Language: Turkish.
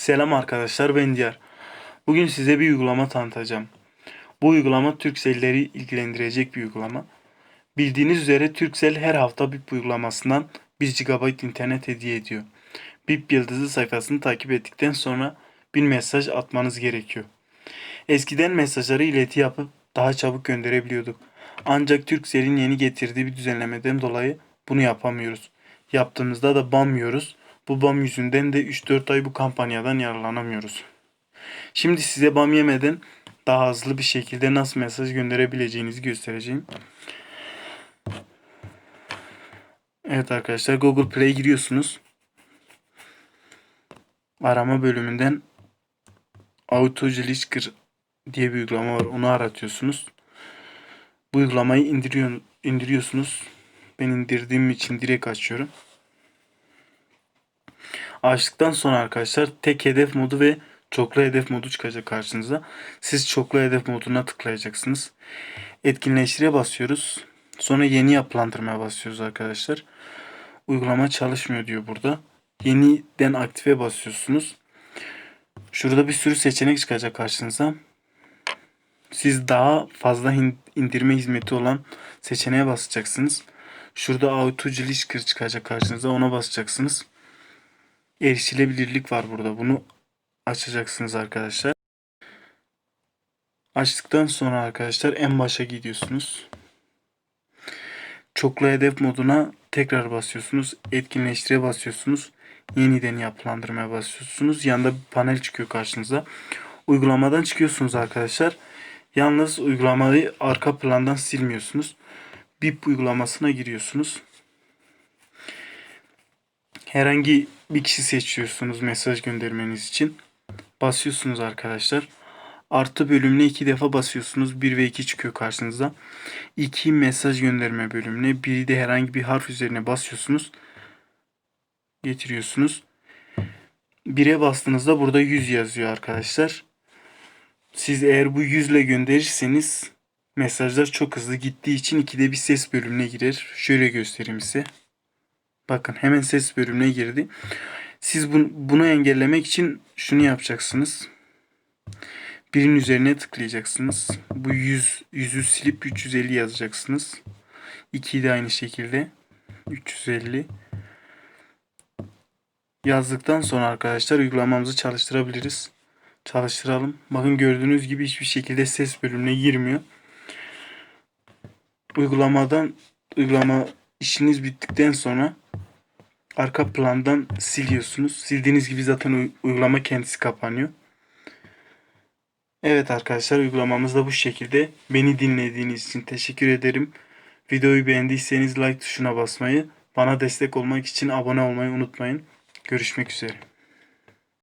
Selam arkadaşlar ben Diyar. Bugün size bir uygulama tanıtacağım. Bu uygulama Turkcell'leri ilgilendirecek bir uygulama. Bildiğiniz üzere Turkcell her hafta BIP uygulamasından 1 GB internet hediye ediyor. BIP yıldızı sayfasını takip ettikten sonra bir mesaj atmanız gerekiyor. Eskiden mesajları ileti yapıp daha çabuk gönderebiliyorduk. Ancak Turkcell'in yeni getirdiği bir düzenlemeden dolayı bunu yapamıyoruz. Yaptığımızda da bam yiyoruz. Bu bam yüzünden de 3-4 ay bu kampanyadan yararlanamıyoruz. Şimdi size bam yemeden daha hızlı bir şekilde nasıl mesaj gönderebileceğinizi göstereceğim. Evet arkadaşlar Google Play'e giriyorsunuz. Arama bölümünden Autogelişkır diye bir uygulama var. Onu aratıyorsunuz. Bu uygulamayı indiriyor, indiriyorsunuz. Ben indirdiğim için direkt açıyorum. Açtıktan sonra arkadaşlar tek hedef modu ve çoklu hedef modu çıkacak karşınıza. Siz çoklu hedef moduna tıklayacaksınız. Etkinleştire basıyoruz. Sonra yeni yapılandırmaya basıyoruz arkadaşlar. Uygulama çalışmıyor diyor burada. Yeniden aktive basıyorsunuz. Şurada bir sürü seçenek çıkacak karşınıza. Siz daha fazla indirme hizmeti olan seçeneğe basacaksınız. Şurada auto Gelişkir çıkacak karşınıza ona basacaksınız. Erişilebilirlik var burada. Bunu açacaksınız arkadaşlar. Açtıktan sonra arkadaşlar en başa gidiyorsunuz. Çoklu hedef moduna tekrar basıyorsunuz. Etkinleştire basıyorsunuz. Yeniden yapılandırmaya basıyorsunuz. Yanında bir panel çıkıyor karşınıza. Uygulamadan çıkıyorsunuz arkadaşlar. Yalnız uygulamayı arka plandan silmiyorsunuz. BIP uygulamasına giriyorsunuz. Herhangi bir kişi seçiyorsunuz mesaj göndermeniz için. Basıyorsunuz arkadaşlar. Artı bölümüne iki defa basıyorsunuz. 1 ve 2 çıkıyor karşınıza. 2 mesaj gönderme bölümüne. Biri de herhangi bir harf üzerine basıyorsunuz. Getiriyorsunuz. 1'e bastığınızda burada 100 yazıyor arkadaşlar. Siz eğer bu 100 ile gönderirseniz mesajlar çok hızlı gittiği için ikide bir ses bölümüne girer. Şöyle göstereyim size. Bakın hemen ses bölümüne girdi. Siz bunu, bunu engellemek için şunu yapacaksınız. Birinin üzerine tıklayacaksınız. Bu 100 yüzü silip 350 yazacaksınız. 2'yi de aynı şekilde 350 yazdıktan sonra arkadaşlar uygulamamızı çalıştırabiliriz. Çalıştıralım. Bakın gördüğünüz gibi hiçbir şekilde ses bölümüne girmiyor. Uygulamadan uygulama işiniz bittikten sonra arka plandan siliyorsunuz. Sildiğiniz gibi zaten uy- uygulama kendisi kapanıyor. Evet arkadaşlar uygulamamız da bu şekilde. Beni dinlediğiniz için teşekkür ederim. Videoyu beğendiyseniz like tuşuna basmayı, bana destek olmak için abone olmayı unutmayın. Görüşmek üzere.